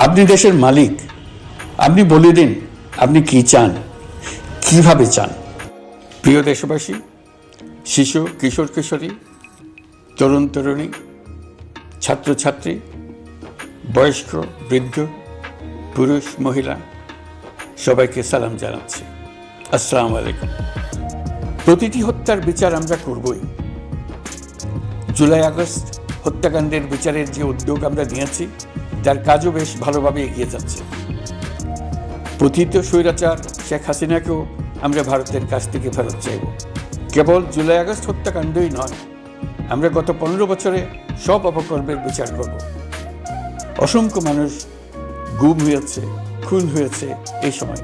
আপনি দেশের মালিক। আপনি বলে দিন, আপনি কি চান? কীভাবে চান? প্রিয় দেশবাসী, শিশু, কিশোর, কিশোরী, তরুণ, তরুণী, ছাত্রছাত্রী, বয়স্ক, বৃদ্ধ, পুরুষ, মহিলা, সবাইকে সালাম জানাচ্ছি। আসসালামু আলাইকুম। প্রতিটি হত্যার বিচার আমরা করবই। জুলাই আগস্ট হত্যাকাণ্ডের বিচারের যে উদ্যোগ আমরা নিয়েছি তার কাজও বেশ ভালোভাবে এগিয়ে যাচ্ছে। পতিত স্বৈরাচার, শেখ হাসিনাকেও আমরা ভারতের কাছ থেকে ফেরত চাইব। কেবল জুলাই আগস্ট হত্যাকাণ্ডই নয়, আমরা গত পনেরো বছরে সব অপকর্মের বিচার করব। অসংখ্য মানুষ গুম হয়েছে, খুন হয়েছে এই সময়।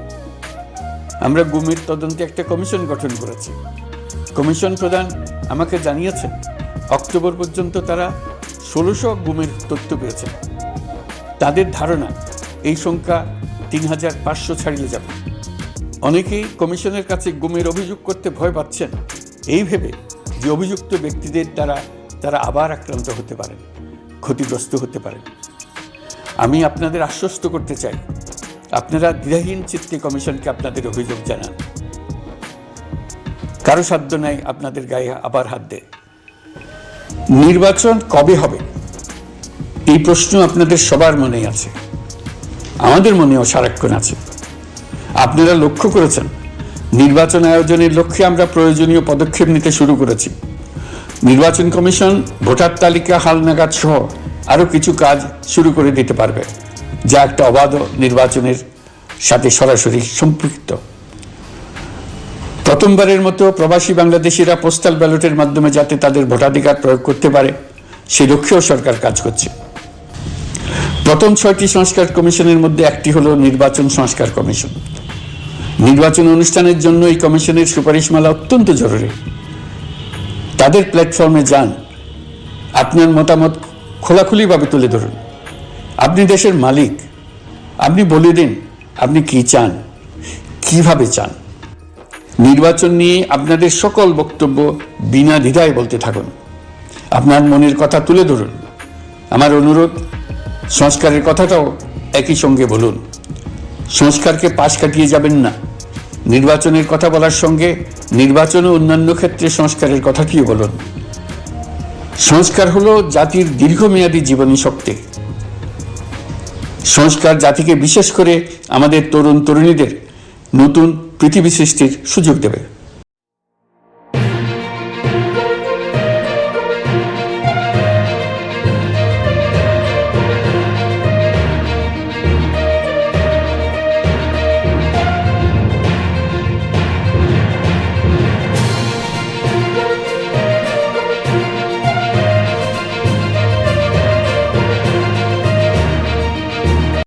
আমরা গুমের তদন্তে একটা কমিশন গঠন করেছি। কমিশন প্রধান আমাকে জানিয়েছেন, অক্টোবর পর্যন্ত তারা ষোলোশো গুমের তথ্য পেয়েছেন। তাদের ধারণা, এই সংখ্যা তিন হাজার পাঁচশো ছাড়িয়ে যাবে। অনেকেই কমিশনের কাছে গুমের অভিযোগ করতে ভয় পাচ্ছেন। এই ভেবে যে অভিযুক্ত ব্যক্তিদের দ্বারা তারা আবার আক্রান্ত হতে পারেন, ক্ষতিগ্রস্ত হতে পারেন। আমি আপনাদের আশ্বস্ত করতে চাই, আপনারা দ্বিধাহীন চিত্তে কমিশনকে আপনাদের অভিযোগ জানান। কারও সাধ্য নাই আপনাদের গায়ে আবার হাত দেয়। নির্বাচন কবে হবে? এই প্রশ্ন আপনাদের সবার মনেই আছে। আমাদের মনেও সারাক্ষণ আছে। আপনারা লক্ষ্য করেছেন, নির্বাচন আয়োজনের লক্ষ্যে আমরা প্রয়োজনীয় পদক্ষেপ নিতে শুরু করেছি। নির্বাচন কমিশন, ভোটার তালিকা হালনাগাদ সহ আরও কিছু কাজ শুরু করে দিতে পারবে, যা একটা অবাধ নির্বাচনের সাথে সরাসরি সম্পৃক্ত। প্রথমবারের মতো প্রবাসী বাংলাদেশিরা পোস্টাল ব্যালটের মাধ্যমে যাতে তাদের ভোটাধিকার প্রয়োগ করতে পারে, সে লক্ষ্যেও সরকার কাজ করছে। প্রথম ছয়টি সংস্কার কমিশনের মধ্যে একটি হলো নির্বাচন সংস্কার কমিশন। নির্বাচন অনুষ্ঠানের জন্য এই কমিশনের সুপারিশমালা অত্যন্ত জরুরি। তাদের প্ল্যাটফর্মে যান। আপনার মতামত খোলাখুলিভাবে তুলে ধরুন। আপনি দেশের মালিক। আপনি বলে দিন, আপনি কি চান? কীভাবে চান? নির্বাচন নিয়ে আপনাদের সকল বক্তব্য বিনা দ্বিধায় বলতে থাকুন। আপনার মনের কথা তুলে ধরুন। আমার অনুরোধ সংস্কারের কথাটাও একই সঙ্গে বলুন। সংস্কারকে পাশ কাটিয়ে যাবেন না। নির্বাচনের কথা বলার সঙ্গে নির্বাচন ও অন্যান্য ক্ষেত্রে সংস্কারের কথাটিও বলুন। সংস্কার হলো জাতির দীর্ঘমেয়াদী জীবনী শক্তি। সংস্কার জাতিকে বিশেষ করে আমাদের তরুণ তরুণীদের নতুন পৃথিবী সৃষ্টির সুযোগ দেবে।